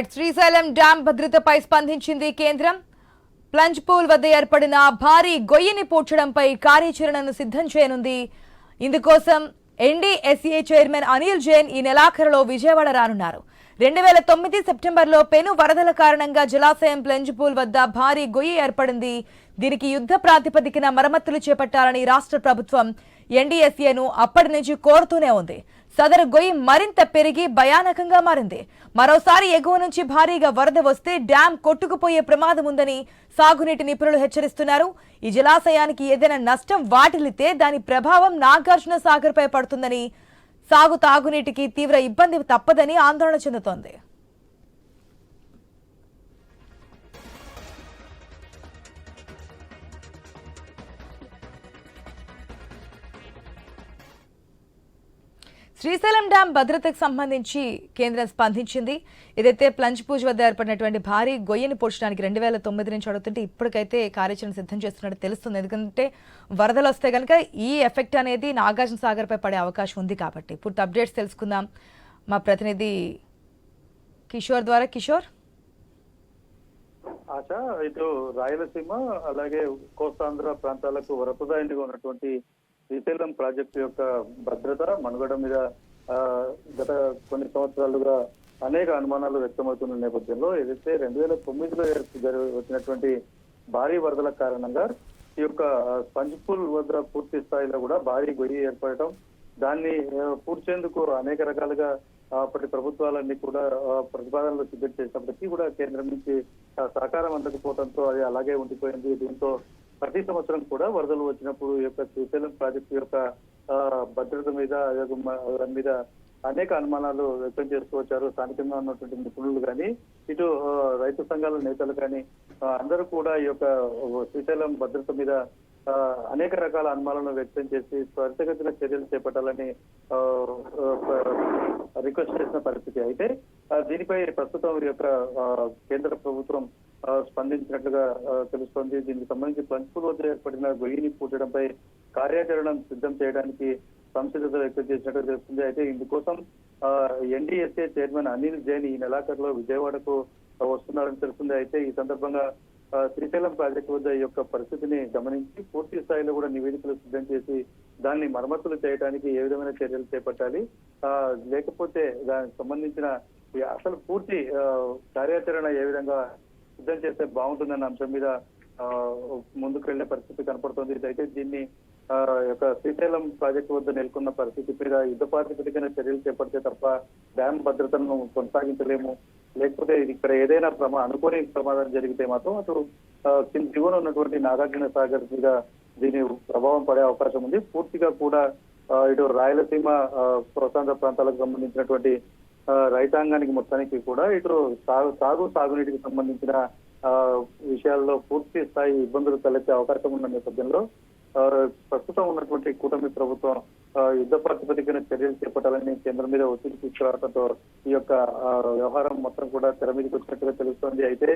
Srisailam dam భద్రతపై స్పందించింది కేంద్రం. ప్లంజ్ పూల్ వద్ద ఏర్పడిన భారీ గొయ్యిని పూడ్చడంపై కార్యాచరణను సిద్ధం చేయనుంది. ఇందుకోసం ఎన్డీఎస్ఏ చైర్మన్ అనిల్ జైన్ ఈ నెలాఖరులో విజయవాడ రానున్నారు. రెండు వేల తొమ్మిది సెప్టెంబర్లో పెను వరదల కారణంగా జలాశయం ప్లంజ్ పూల్ వద్ద భారీ గొయ్యి ఏర్పడింది. దీనికి యుద్ధ ప్రాతిపదికన మరమ్మతులు చేపట్టాలని రాష్ట్ర ప్రభుత్వం ఎన్డీఎస్ఏను అప్పటి నుంచి కోరుతూనే ఉంది. సదరు గొయ్యి మరింత పెరిగి భయానకంగా మారింది. మరోసారి ఎగువ నుంచి భారీగా వరద వస్తే డ్యాం కొట్టుకుపోయే ప్రమాదం ఉందని సాగునీటి నిపుణులు హెచ్చరిస్తున్నారు. ఈ జలాశయానికి ఏదైనా నష్టం వాటిల్లితే దాని ప్రభావం నాగార్జున సాగర్పై పడుతుందని సాగు తాగునీటికి తీవ్ర ఇబ్బంది తప్పదని ఆందోళన చెందుతోంది. శ్రీశైలం డ్యాం భద్రతకు సంబంధించి కేంద్రం స్పందించింది. ఏదైతే ప్లంజ్ పూజ వద్ద ఏర్పడినటువంటి భారీ గొయ్యని పోడ్చడానికి రెండు వేల తొమ్మిది నుంచి అడుగుతుంటే ఇప్పటికైతే కార్యాచరణ సిద్ధం చేస్తున్నట్టు తెలుస్తుంది. ఎందుకంటే వరదలు వస్తే కనుక ఈ ఎఫెక్ట్ అనేది నాగార్జున సాగర్పై పడే అవకాశం ఉంది కాబట్టి. పూర్తి అప్డేట్స్ తెలుసుకుందాం. మా ప్రతినిధి కిషోర్ ద్వారా. కిషోర్? ఆశ ఇటు రాయలసీమ అలాగే కోస్తాంధ్ర ప్రాంతాలకు వరప్రదాయంగా ఉన్నటువంటి శ్రీశైలం ప్రాజెక్టు యొక్క భద్రత మనుగడ మీద గత కొన్ని సంవత్సరాలుగా అనేక అనుమానాలు వ్యక్తమవుతున్న నేపథ్యంలో ఏదైతే రెండు వేల తొమ్మిదిలో వచ్చినటువంటి భారీ వరదల కారణంగా ఈ యొక్క పంజ్పూల్ వద్ద పూర్తి స్థాయిలో కూడా భారీ గొయ్యి ఏర్పడటం దాన్ని పూడ్చేందుకు అనేక రకాలుగా అప్పటి ప్రభుత్వాలన్నీ కూడా ప్రతిపాదనలు సిద్ధం చేసినప్పటికీ కూడా కేంద్రం నుంచి సహకారం అందకపోవడంతో అది అలాగే ఉండిపోయింది. దీంతో ప్రతి సంవత్సరం కూడా వరదలు వచ్చినప్పుడు ఈ యొక్క శ్రీశైలం ప్రాజెక్టు యొక్క ఆ, భద్రత మీద మీద అనేక అనుమానాలు వ్యక్తం చేస్తూ వచ్చారు. స్థానికంగా ఉన్నటువంటి నిపుణులు కానీ ఇటు రైతు సంఘాల నేతలు కానీ అందరూ కూడా ఈ యొక్క శ్రీశైలం భద్రత మీద ఆ, అనేక రకాల అనుమానాలను వ్యక్తం చేసి త్వరితగతిన చర్యలు చేపట్టాలని ఆ, రిక్వెస్ట్ చేసిన పరిస్థితి అయితే దీనిపై ప్రస్తుతం యొక్క కేంద్ర ప్రభుత్వం స్పందించినట్లుగా తెలుస్తోంది. దీనికి సంబంధించి పంచుకుల వద్ద ఏర్పడిన గొయ్యిని పూడ్చడంపై కార్యాచరణ సిద్ధం చేయడానికి సంసిద్ధత వ్యక్తం చేసినట్టు తెలుస్తుంది. అయితే ఇందుకోసం ఎన్డీఎస్ఏ చైర్మన్ అనిల్ జైన్ ఈ నెలాఖరులో విజయవాడకు వస్తున్నారని తెలుస్తుంది. అయితే ఈ సందర్భంగా శ్రీశైలం ప్రాజెక్టు వద్ద ఈ యొక్క పరిస్థితిని గమనించి పూర్తి స్థాయిలో కూడా నివేదికలు సిద్ధం చేసి దాన్ని మరమ్మతులు చేయడానికి ఏ విధమైన చర్యలు చేపట్టాలి? ఆ, లేకపోతే దానికి సంబంధించిన అసలు పూర్తి ఆ, కార్యాచరణ ఏ విధంగా సిద్ధం చేస్తే బాగుంటుందన్న అంశం మీద ఆ, ముందుకు వెళ్ళే పరిస్థితి కనపడుతుంది. అయితే దీన్ని ఆ, యొక్క శ్రీశైలం ప్రాజెక్టు వద్ద నెలకొన్న పరిస్థితి మీద యుద్ధ ప్రాతిపదికన చర్యలు చేపడితే తప్ప డ్యామ్ భద్రతను కొనసాగించలేము. లేకపోతే ఇది ఇక్కడ ఏదైనా ప్రమా అనుకోని ప్రమాదం జరిగితే మాత్రం అటు కింద దిగువన ఉన్నటువంటి నాగార్జున సాగర్ మీద దీని ప్రభావం పడే అవకాశం ఉంది. పూర్తిగా కూడా ఇటు రాయలసీమ ఆ, ప్రాంతాలకు సంబంధించినటువంటి రైతాంగానికి మొత్తానికి కూడా ఇటు సాగు సాగు సాగునీటికి సంబంధించిన ఆ, విషయాల్లో పూర్తి స్థాయి ఇబ్బందులు తలెత్తే అవకాశం ఉన్న నేపథ్యంలో ప్రస్తుతం ఉన్నటువంటి కూటమి ప్రభుత్వం యుద్ధ ప్రాతిపదికన చర్యలు చేపట్టాలని కేంద్రం మీద ఒత్తిడి తీసుకురావడంతో ఈ యొక్క వ్యవహారం మొత్తం కూడా తెర మీదకి వచ్చినట్టుగా తెలుస్తోంది అయితే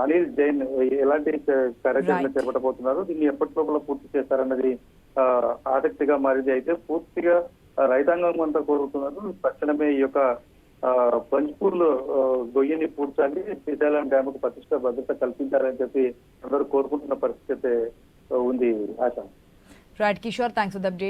అనిల్ జైన్ ఎలాంటి కార్యాచరణ Right. చేపట్టబోతున్నారు దీన్ని ఎప్పటి లోపల పూర్తి చేస్తారన్నది ఆసక్తిగా మారింది. అయితే పూర్తిగా రైతాంగం అంతా కోరుతున్నారు తక్షణమే ఈ యొక్క పంజ్పూర్లో గొయ్యిని పూడ్చాలి శ్రీశైలం డ్యామ్కు ప్రతిష్ట భద్రత కల్పించాలని చెప్పి అందరూ కోరుకుంటున్న పరిస్థితి అయితే, ఉంది ఆశ. Right Kishore thanks for the update